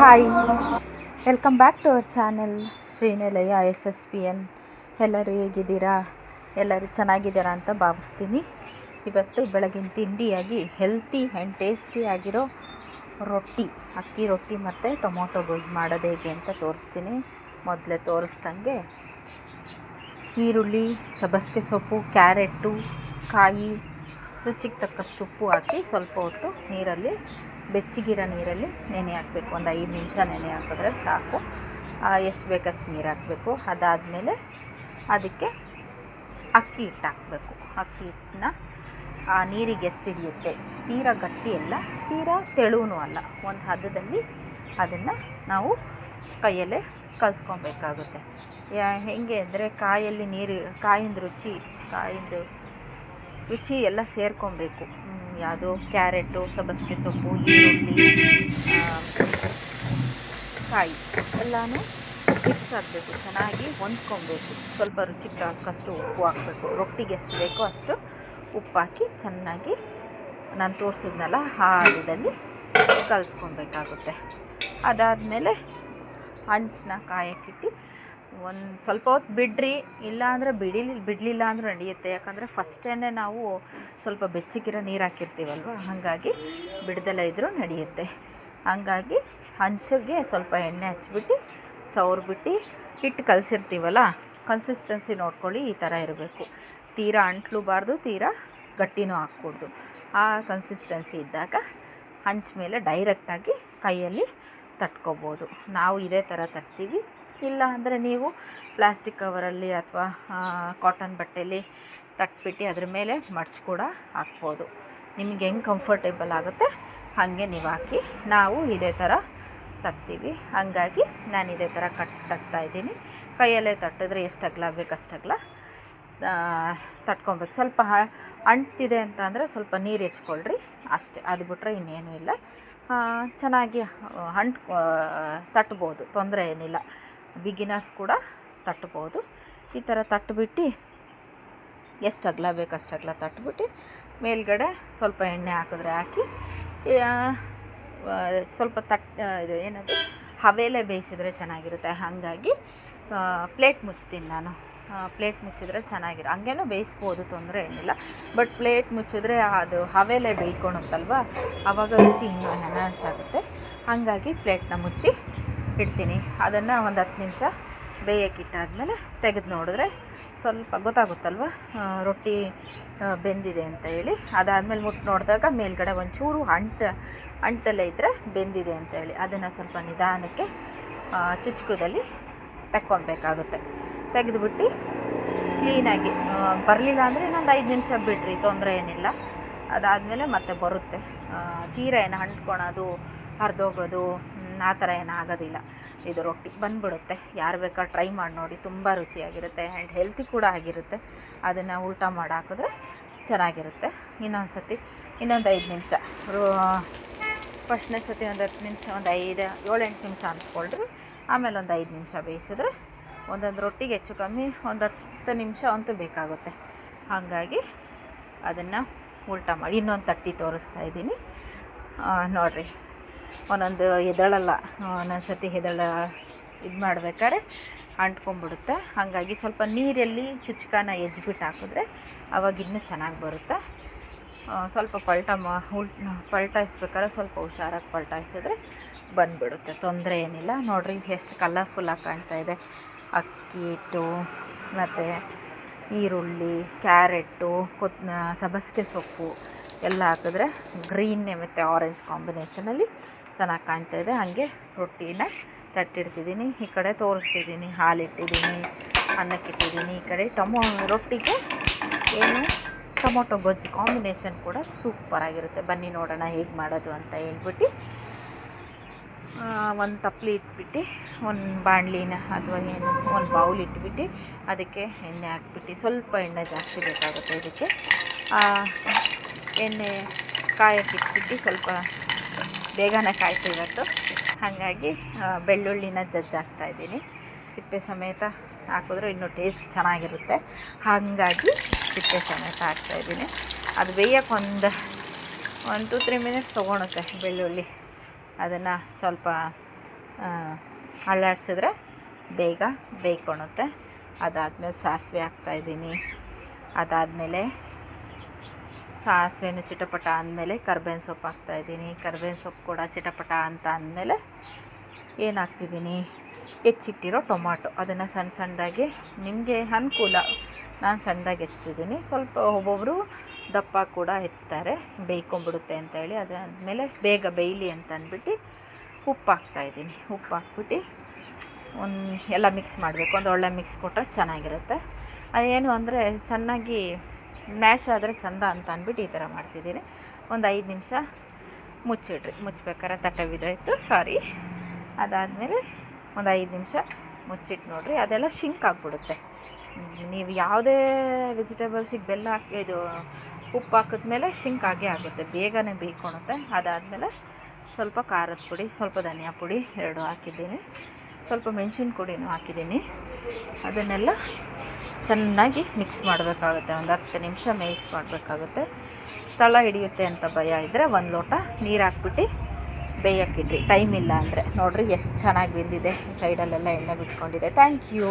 Hi. Welcome back to our channel Srinilaya S S P N ಎಲ್ಲರೂ ಹೇಗಿದ್ದೀರಾ? ಎಲ್ಲರೂ ಚೆನ್ನಾಗಿದ್ದೀರಾ ಅಂತ ಭಾವಿಸ್ತೀನಿ. ಇವತ್ತು ಬೆಳಗಿನ ತಿಂಡಿಯಾಗಿ ಹೆಲ್ತಿ ಆ್ಯಂಡ್ ಟೇಸ್ಟಿ ಆಗಿರೋ ರೊಟ್ಟಿ, ಅಕ್ಕಿ ರೊಟ್ಟಿ ಮತ್ತು ಟೊಮೊಟೊ ಗೂಸ್ ಮಾಡೋದು ಹೇಗೆ ಅಂತ ತೋರಿಸ್ತೀನಿ. ಮೊದಲೇ ತೋರಿಸ್ದಂಗೆ ಈರುಳ್ಳಿ ಸಬಸ್ಕೆ ಸೊಪ್ಪು, ಕ್ಯಾರೆಟು, ಕಾಯಿ, ರುಚಿಗೆ ತಕ್ಕಷ್ಟು ಉಪ್ಪು ಹಾಕಿ ಸ್ವಲ್ಪ ಹೊತ್ತು ನೀರಲ್ಲಿ ಬೆಚ್ಚಗಿರೋ ನೀರಲ್ಲಿ ನೆನೆ ಹಾಕಬೇಕು. ಒಂದು ಐದು ನಿಮಿಷ ನೆನೆ ಹಾಕಿದ್ರೆ ಸಾಕು. ಎಷ್ಟು ಬೇಕಷ್ಟು ನೀರು ಹಾಕಬೇಕು. ಅದಾದಮೇಲೆ ಅದಕ್ಕೆ ಅಕ್ಕಿ ಹಿಟ್ಟು ಹಾಕಬೇಕು. ಅಕ್ಕಿ ಹಿಟ್ಟನ್ನ, ಆ, ನೀರಿಗೆ ಎಷ್ಟು ಹಿಡಿಯುತ್ತೆ? ತೀರಾ ಗಟ್ಟಿ ಅಲ್ಲ, ತೀರಾ ತೆಳುವೂ ಅಲ್ಲ. ಒಂದು ಹದದಲ್ಲಿ ಅದನ್ನು ನಾವು ಕೈಯಲ್ಲೇ ಕಲಿಸ್ಕೊಬೇಕಾಗುತ್ತೆ. ಹೆಂಗೆ ಅಂದರೆ ಕಾಯಲ್ಲಿ ನೀರು, ಕಾಯಿಂದ ರುಚಿ ಕಾಯಿಂದ ರುಚಿ ಎಲ್ಲ ಸೇರ್ಕೊಬೇಕು. ಯಾವುದು? ಕ್ಯಾರೆಟು, ಸಬ್ಬಸಿಗೆ ಸೊಪ್ಪು, ಈರುಳ್ಳಿ ಕಾಯಿ ಎಲ್ಲನೂ ಮಿಕ್ಸ್ ಆಗಬೇಕು, ಚೆನ್ನಾಗಿ ಹೊಂದ್ಕೊಬೇಕು. ಸ್ವಲ್ಪ ರುಚಿಗೆ ತಕ್ಕಷ್ಟು ಉಪ್ಪು ಹಾಕಬೇಕು. ರೊಟ್ಟಿಗೆ ಎಷ್ಟು ಬೇಕೋ ಅಷ್ಟು ಉಪ್ಪು ಹಾಕಿ ಚೆನ್ನಾಗಿ ನಾನು ತೋರಿಸಿದ್ನಲ್ಲ ಕಲಸ್ಕೊಬೇಕಾಗುತ್ತೆ ಕಲಿಸ್ಕೊಬೇಕಾಗುತ್ತೆ. ಅದಾದಮೇಲೆ ಹಂಚನ್ನ ಕಾಯಕ್ಕಿಟ್ಟು ಒಂದು ಸ್ವಲ್ಪ ಹೊತ್ತು ಬಿಡ್ರಿ ಇಲ್ಲ ಅಂದರೆ ಬಿಡಿಲಿ, ಬಿಡಲಿಲ್ಲ ಅಂದರೂ ನಡೆಯುತ್ತೆ. ಯಾಕಂದರೆ ಫಸ್ಟೇ ನಾವು ಸ್ವಲ್ಪ ಬೆಚ್ಚಗಿರೋ ನೀರು ಹಾಕಿರ್ತೀವಲ್ವ, ಹಾಗಾಗಿ ಬಿಡ್ದೆಲ್ಲ ಇದ್ದರೂ ನಡೆಯುತ್ತೆ. ಹಾಗಾಗಿ ಹಂಚಿಗೆ ಸ್ವಲ್ಪ ಎಣ್ಣೆ ಹಚ್ಬಿಟ್ಟು ಸವ್ರ್ಬಿಟ್ಟು ಹಿಟ್ಟು ಕಲಸಿರ್ತೀವಲ್ಲ ಕನ್ಸಿಸ್ಟೆನ್ಸಿ ನೋಡ್ಕೊಳ್ಳಿ, ಈ ಥರ ಇರಬೇಕು. ತೀರಾ ಅಂಟ್ಲೂಬಾರ್ದು, ತೀರಾ ಗಟ್ಟಿನೂ ಹಾಕ್ಕೊಡ್ದು ಆ ಕನ್ಸಿಸ್ಟೆನ್ಸಿ ಇದ್ದಾಗ ಹಂಚ ಮೇಲೆ ಡೈರೆಕ್ಟಾಗಿ ಕೈಯಲ್ಲಿ ತಟ್ಕೋಬೋದು. ನಾವು ಇದೇ ಥರ ತಟ್ತೀವಿ. ಇಲ್ಲ ಅಂದರೆ ನೀವು ಪ್ಲಾಸ್ಟಿಕ್ ಕವರಲ್ಲಿ ಅಥವಾ ಕಾಟನ್ ಬಟ್ಟೆಯಲ್ಲಿ ತಟ್ಬಿಟ್ಟು ಅದ್ರ ಮೇಲೆ ಮಡ್ಚು ಕೂಡ ಹಾಕ್ಬೋದು. ನಿಮ್ಗೆ ಹೆಂಗೆ ಕಂಫರ್ಟೇಬಲ್ ಆಗುತ್ತೆ ಹಾಗೆ ನೀವು ಹಾಕಿ, ನಾವು ಇದೇ ಥರ ತಟ್ತೀವಿ. ಹಾಗಾಗಿ ನಾನು ಇದೇ ಥರ ಕಟ್ ತಟ್ತಾ ಇದ್ದೀನಿ. ಕೈಯಲ್ಲೇ ತಟ್ಟಿದ್ರೆ ಎಷ್ಟು ಅಗಲ ಬೇಕು ಅಷ್ಟು ಅಗಲ ತಟ್ಕೊಬೇಕು. ಸ್ವಲ್ಪ ಅಂಟ್ತಿದೆ ಅಂತ ಅಂದರೆ ಸ್ವಲ್ಪ ನೀರು ಹೆಚ್ಕೊಳ್ರಿ, ಅಷ್ಟೇ. ಅದು ಬಿಟ್ಟರೆ ಇನ್ನೇನೂ ಇಲ್ಲ. ಚೆನ್ನಾಗಿ ಅಂಟ್ ತಟ್ಬೋದು. ತೊಂದರೆ ಏನಿಲ್ಲ. ಬಿಗಿನರ್ಸ್ ಕೂಡ ತಟ್ಬೋದು ಈ ಥರ ತಟ್ಬಿಟ್ಟು ಎಷ್ಟು ಅಗಲ ಬೇಕು ಅಷ್ಟು ಅಗಲ ತಟ್ಬಿಟ್ಟು ಮೇಲ್ಗಡೆ ಸ್ವಲ್ಪ ಎಣ್ಣೆ ಹಾಕಿದ್ರೆ ಹಾಕಿ ಸ್ವಲ್ಪ ತಟ್ ಇದು ಏನದು, ಹವೇಲೆ ಬೇಯಿಸಿದರೆ ಚೆನ್ನಾಗಿರುತ್ತೆ. ಹಾಗಾಗಿ ಪ್ಲೇಟ್ ಮುಚ್ತೀನಿ ನಾನು. ಪ್ಲೇಟ್ ಮುಚ್ಚಿದ್ರೆ ಚೆನ್ನಾಗಿರೋ, ಹಂಗೇನೂ ಬೇಯಿಸ್ಬೋದು ತೊಂದರೆ ಏನಿಲ್ಲ. ಬಟ್ ಪ್ಲೇಟ್ ಮುಚ್ಚಿದ್ರೆ ಅದು ಹವೇಲೆ ಬೇಯ್ಕೊಳುತ್ತಲ್ವ ಆವಾಗ ರುಚಿ ಇನ್ನೂ ಎನ್ಹಾನ್ಸ್ ಆಗುತ್ತೆ. ಹಾಗಾಗಿ ಪ್ಲೇಟ್ನ ಮುಚ್ಚಿ ಇಡ್ತೀನಿ. ಅದನ್ನು ಒಂದು ಹತ್ತು ನಿಮಿಷ ಬೇಯಕ್ಕಿಟ್ಟಾದಮೇಲೆ ತೆಗೆದು ನೋಡಿದ್ರೆ ಸ್ವಲ್ಪ ಗೊತ್ತಾಗುತ್ತಲ್ವ? ರೊಟ್ಟಿ ಬೆಂದಿದೆ ಅಂತ ಹೇಳಿ. ಅದಾದಮೇಲೆ ಮುಟ್ಟು ನೋಡಿದಾಗ ಮೇಲ್ಗಡೆ ಒಂಚೂರು ಅಂಟು, ಅಂಟಲ್ಲೇ ಇದ್ದರೆ ಬೆಂದಿದೆ ಅಂತ ಹೇಳಿ. ಅದನ್ನು ಸ್ವಲ್ಪ ನಿಧಾನಕ್ಕೆ ಚುಚ್ಕದಲ್ಲಿ ತಕ್ಕೊಬೇಕಾಗುತ್ತೆ ತೆಗೆದುಬಿಟ್ಟು ಕ್ಲೀನಾಗಿ ಬರಲಿಲ್ಲ ಅಂದರೆ ಇನ್ನೊಂದು ಐದು ನಿಮಿಷ ಬಿಡ್ರಿ, ತೊಂದರೆ ಏನಿಲ್ಲ. ಅದಾದಮೇಲೆ ಮತ್ತೆ ಬರುತ್ತೆ. ತೀರ ಏನು ಅಂಟ್ಕೊಳೋದು, ಹರಿದೋಗೋದು ಆ ಥರ ಏನು ಆಗೋದಿಲ್ಲ ಇದು ರೊಟ್ಟಿ ಬಂದ್ಬಿಡುತ್ತೆ. ಯಾರು ಬೇಕಾದ್ರೆ ಟ್ರೈ ಮಾಡಿ ನೋಡಿ. ತುಂಬ ರುಚಿಯಾಗಿರುತ್ತೆ ಆ್ಯಂಡ್ ಹೆಲ್ತಿ ಕೂಡ ಆಗಿರುತ್ತೆ. ಅದನ್ನು ಊಟ ಮಾಡಿ ಹಾಕಿದ್ರೆ ಚೆನ್ನಾಗಿರುತ್ತೆ. ಇನ್ನೊಂದು ಸತಿ ಇನ್ನೊಂದು ಐದು ನಿಮಿಷ ಫಸ್ಟ್ನೇ ಸತಿ ಒಂದು ಹತ್ತು ನಿಮಿಷ, ಒಂದು ಐದು, ಏಳೆಂಟು ನಿಮಿಷ ಅಂದ್ಕೊಳ್ರಿ ಆಮೇಲೆ ಒಂದು ಐದು ನಿಮಿಷ ಬೇಯಿಸಿದ್ರೆ ಒಂದೊಂದು ರೊಟ್ಟಿಗೆ ಹೆಚ್ಚು ಕಮ್ಮಿ ಒಂದು ಹತ್ತು ನಿಮಿಷ ಅಂತೂ ಬೇಕಾಗುತ್ತೆ. ಹಾಗಾಗಿ ಅದನ್ನು ಉಲ್ಟಾ ಮಾಡಿ. ಇನ್ನೊಂದು ತಟ್ಟಿ ತೋರಿಸ್ತಾ ಇದ್ದೀನಿ. ನೋಡಿರಿ. ಒಂದೊಂದು ಎದಳಲ್ಲ ಒಂದೊಂದು ಸತಿ ಹೆದಳ ಇದು ಮಾಡ್ಬೇಕಾದ್ರೆ ಅಂಟ್ಕೊಂಡ್ಬಿಡುತ್ತೆ. ಹಾಗಾಗಿ ಸ್ವಲ್ಪ ನೀರಲ್ಲಿ ಚುಚ್ಕಾನ ಎಜ್ಬಿಟ್ಟು ಹಾಕಿದ್ರೆ ಅವಾಗ ಇನ್ನೂ ಚೆನ್ನಾಗಿ ಬರುತ್ತೆ. ಸ್ವಲ್ಪ ಪಲ್ಟ ಮಾ ಉಲ್ ಪಲ್ಟಾಯಿಸ್ಬೇಕಾದ್ರೆ ಸ್ವಲ್ಪ ಹುಷಾರಾಗಿ ಪಲ್ಟಾಯಿಸಿದ್ರೆ ಬಂದುಬಿಡುತ್ತೆ. ತೊಂದರೆ ಏನಿಲ್ಲ. ನೋಡಿರಿ ಎಷ್ಟು ಕಲರ್ಫುಲ್ಲಾಗಿ ಕಾಣ್ತಾ ಇದೆ. ಅಕ್ಕಿ ಹಿಟ್ಟು, ಮತ್ತು ಈರುಳ್ಳಿ ಕ್ಯಾರೆಟು ಕೊತ್ ಸಬಸ್ಗೆ ಸೊಪ್ಪು ಎಲ್ಲ ಹಾಕಿದ್ರೆ ಗ್ರೀನ್ ಮತ್ತು ಆರೆಂಜ್ ಕಾಂಬಿನೇಷನಲ್ಲಿ ಚೆನ್ನಾಗಿ ಕಾಣ್ತಾ ಇದೆ. ಹಾಗೆ ರೊಟ್ಟಿನ ತಟ್ಟಿಡ್ತಿದ್ದೀನಿ. ಈ ಕಡೆ ತೋರಿಸ್ತಿದ್ದೀನಿ, ಹಾಲಿಟ್ಟಿದ್ದೀನಿ, ಅನ್ನಕ್ಕಿಟ್ಟಿದ್ದೀನಿ. ಈ ಕಡೆ ಟೊಮೊ ರೊಟ್ಟಿಗೆ ಏನು ಟೊಮೊಟೊ ಗೊಜ್ಜು ಕಾಂಬಿನೇಷನ್ ಕೂಡ ಸೂಪರಾಗಿರುತ್ತೆ ಬನ್ನಿ ನೋಡೋಣ ಹೇಗೆ ಮಾಡೋದು ಅಂತ ಹೇಳ್ಬಿಟ್ಟು. ಒಂದು ತಪ್ಪಲಿ ಇಟ್ಬಿಟ್ಟು, ಒಂದು ಬಾಣಲಿನ ಅಥವಾ ಏನು, ಒಂದು ಬೌಲ್ ಇಟ್ಬಿಟ್ಟು ಅದಕ್ಕೆ ಎಣ್ಣೆ ಹಾಕ್ಬಿಟ್ಟು ಸ್ವಲ್ಪ ಎಣ್ಣೆ ಜಾಸ್ತಿ ಬೇಕಾಗುತ್ತೆ ಇದಕ್ಕೆ. ಎಣ್ಣೆ ಕಾಯಕ್ಕೆ ಇಟ್ಬಿಟ್ಟು ಸ್ವಲ್ಪ ಬೇಗನೆ ಕಾಯ್ತು ಇವತ್ತು. ಹಾಗಾಗಿ ಬೆಳ್ಳುಳ್ಳಿನ ಜಜ್ಜಿ ಹಾಕ್ತಾಯಿದ್ದೀನಿ ಸಿಪ್ಪೆ ಸಮೇತ ಹಾಕಿದ್ರೆ ಇನ್ನೂ ಟೇಸ್ಟ್ ಚೆನ್ನಾಗಿರುತ್ತೆ. ಹಾಗಾಗಿ ಸಿಪ್ಪೆ ಸಮೇತ ಹಾಕ್ತಾಯಿದ್ದೀನಿ ಅದು ಬೇಯಕ್ಕೆ ಒಂದು ಒನ್ ಟು ತ್ರೀ ಮಿನಿಟ್ಸ್ ತೊಗೊಳುತ್ತೆ ಬೆಳ್ಳುಳ್ಳಿ. ಅದನ್ನು ಸ್ವಲ್ಪ ಅಳ್ಳಾಡಿಸಿದ್ರೆ ಬೇಗ ಬೇಯ್ಕೊಳುತ್ತೆ ಅದಾದಮೇಲೆ ಸಾಸಿವೆ ಹಾಕ್ತಾಯಿದ್ದೀನಿ ಅದಾದಮೇಲೆ ಸಾಸಿವೆನೂ ಚಿಟಪಟ ಅಂದಮೇಲೆ ಕರ್ಬೇವಿನ ಸೊಪ್ಪು ಹಾಕ್ತಾಯಿದ್ದೀನಿ ಕರ್ಬೇವಿನ ಸೊಪ್ಪು ಕೂಡ ಚಿಟಪಟ ಅಂತ ಅಂದಮೇಲೆ ಏನು ಹಾಕ್ತಿದ್ದೀನಿ? ಹೆಚ್ಚಿಟ್ಟಿರೋ ಟೊಮಾಟೊ. ಅದನ್ನು ಸಣ್ಣ ಸಣ್ಣದಾಗಿ ನಿಮಗೆ ಅನುಕೂಲ. ನಾನು ಸಣ್ಣದಾಗಿ ಹೆಚ್ತಿದ್ದೀನಿ ಸ್ವಲ್ಪ ಒಬ್ಬೊಬ್ಬರು ದಪ್ಪ ಕೂಡ ಹೆಚ್ಚುತ್ತಾರೆ ಬೇಯ್ಕೊಂಬಿಡುತ್ತೆ ಅಂತೇಳಿ ಅದಾದಮೇಲೆ ಬೇಗ ಬೇಯಲಿ ಅಂತ ಅಂದ್ಬಿಟ್ಟು ಉಪ್ಪು ಹಾಕ್ತಾಯಿದ್ದೀನಿ ಉಪ್ಪು ಹಾಕ್ಬಿಟ್ಟು ಒಂದು ಎಲ್ಲ ಮಿಕ್ಸ್ ಮಾಡಬೇಕು. ಒಂದು ಒಳ್ಳೆ ಮಿಕ್ಸ್ ಕೊಟ್ಟರೆ ಚೆನ್ನಾಗಿರುತ್ತೆ. ಅದೇನು ಅಂದರೆ ಚೆನ್ನಾಗಿ ಮ್ಯಾಶ್ ಆದರೆ ಚಂದ ಅಂತ ಅಂದ್ಬಿಟ್ಟು ಈ ಥರ ಮಾಡ್ತಿದ್ದೀನಿ. ಒಂದು ಐದು ನಿಮಿಷ ಮುಚ್ಚಿಡ್ರಿ. ಮುಚ್ಚಬೇಕಾರೆ ತಟ್ಟೆ ಬಿದ್ದೋಯ್ತು. ಸಾರಿ ಅದಾದಮೇಲೆ ಒಂದು ಐದು ನಿಮಿಷ ಮುಚ್ಚಿಟ್ಟು ನೋಡಿರಿ. ಅದೆಲ್ಲ ಶಿಂಕ್ ಆಗಿಬಿಡುತ್ತೆ. ನೀವು ಯಾವುದೇ ವೆಜಿಟೇಬಲ್ಸಿಗೆ ಬೆಲ್ಲ ಹಾಕಿ, ಇದು ಉಪ್ಪು ಹಾಕಿದ್ಮೇಲೆ ಶಿಂಕ್ ಆಗೇ ಆಗುತ್ತೆ. ಬೇಗನೆ ಬೇಯ್ಕೊಳುತ್ತೆ ಅದಾದಮೇಲೆ ಸ್ವಲ್ಪ ಖಾರದ ಪುಡಿ, ಸ್ವಲ್ಪ ಧನಿಯಾ ಪುಡಿ ಎರಡು ಹಾಕಿದ್ದೀನಿ. ಸ್ವಲ್ಪ ಮೆಣಸಿನ ಹಾಕಿದ್ದೀನಿ. ಅದನ್ನೆಲ್ಲ ಚೆನ್ನಾಗಿ ಮಿಕ್ಸ್ ಮಾಡಬೇಕಾಗುತ್ತೆ. ಒಂದು ಹತ್ತು ನಿಮಿಷ ಮೇಯ್ಸ್ ಮಾಡಬೇಕಾಗುತ್ತೆ. ತಳ ಹಿಡಿಯುತ್ತೆ ಅಂತ ಭಯ ಇದ್ದರೆ ಒಂದು ಲೋಟ ನೀರು ಹಾಕ್ಬಿಟ್ಟು ಬೇಯಕ್ಕಿಡ್ರಿ ಟೈಮ್ ಇಲ್ಲ ಅಂದರೆ. ನೋಡಿರಿ ಎಷ್ಟು ಚೆನ್ನಾಗಿ ಬೆಂದಿದೆ. ಸೈಡಲ್ಲೆಲ್ಲ ಎಣ್ಣೆ ಬಿಟ್ಕೊಂಡಿದೆ. Thank you